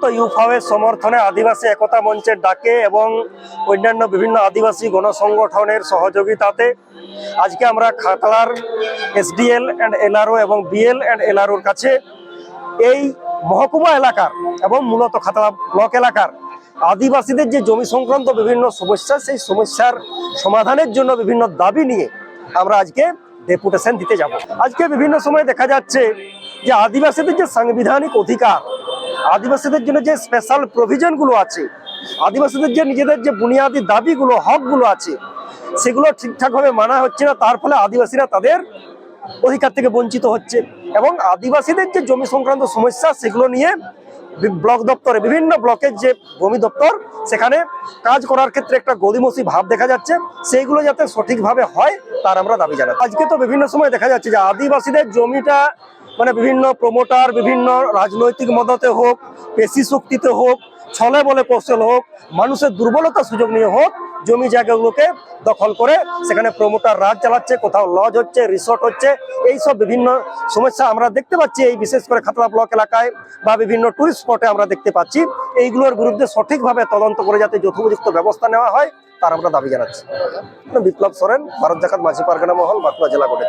তো ইউফাওয়ের সমর্থনে আদিবাসী একতা মঞ্চের ডাকে এবং অন্যান্য বিভিন্ন আদিবাসী গণসংগঠনের সহযোগিতাতে আজকে আমরা খাতড়ার এসডিএল অ্যান্ড এলআরও এবং বিএল অ্যান্ড এলআরওর কাছে এই মহকুমা এলাকার এবং মূলত খাতড়া ব্লক এলাকার আদিবাসীদের যে জমি সংক্রান্ত বিভিন্ন সমস্যা, সেই সমস্যার সমাধানের জন্য বিভিন্ন দাবি নিয়ে আমরা আজকে ডেপুটেশন দিতে যাব। আজকে বিভিন্ন সময় দেখা যাচ্ছে যে আদিবাসীদের যে সাংবিধানিক অধিকার আদিবাসীদের জন্য যে স্পেশাল প্রভিশনগুলো আছে, আদিবাসীদের যে নিজেদের যে বুনিয়াদী দাবিগুলো, হকগুলো আছে, সেগুলো ঠিকঠাকভাবে মানা হচ্ছে না, তার ফলে আদিবাসীরা তাদের অধিকার থেকে বঞ্চিত হচ্ছে এবং আদিবাসীদের যে জমি সংক্রান্ত সমস্যা, সেগুলো নিয়ে ব্লক দপ্তরে, বিভিন্ন ব্লকের যে ভূমি দপ্তর, সেখানে কাজ করার ক্ষেত্রে একটা গদিমসি ভাব দেখা যাচ্ছে। সেইগুলো যাতে সঠিকভাবে হয়, তার আমরা দাবি জানাই আজকে তো বিভিন্ন সময় দেখা যাচ্ছে যে আদিবাসীদের জমিটা মানে বিভিন্ন প্রমোটার বিভিন্ন রাজনৈতিক মদতে হোক, পেশি শক্তিতে হোক, ছলে বলে কৌশল হোক, মানুষের দুর্বলতা সুযোগ নিয়ে হোক, জমি জায়গাগুলোকে দখল করে সেখানে প্রমোটার রাজ চালাচ্ছে, কোথাও লজ হচ্ছে রিসোর্ট হচ্ছে এই সব বিভিন্ন সমস্যা আমরা দেখতে পাচ্ছি এই বিশেষ করে খাতলা ব্লক এলাকায় বা বিভিন্ন টুরিস্ট স্পটে আমরা দেখতে পাচ্ছি। এইগুলোর বিরুদ্ধে সঠিকভাবে তদন্ত করে যাতে যথোপযুক্ত ব্যবস্থা নেওয়া হয়, তার আমরা দাবি জানাচ্ছি। বিপ্লব সরেন, ভারত জাকাত মাঝি, পারগানা মহল, বাঁকুড়া জেলা কোর্টে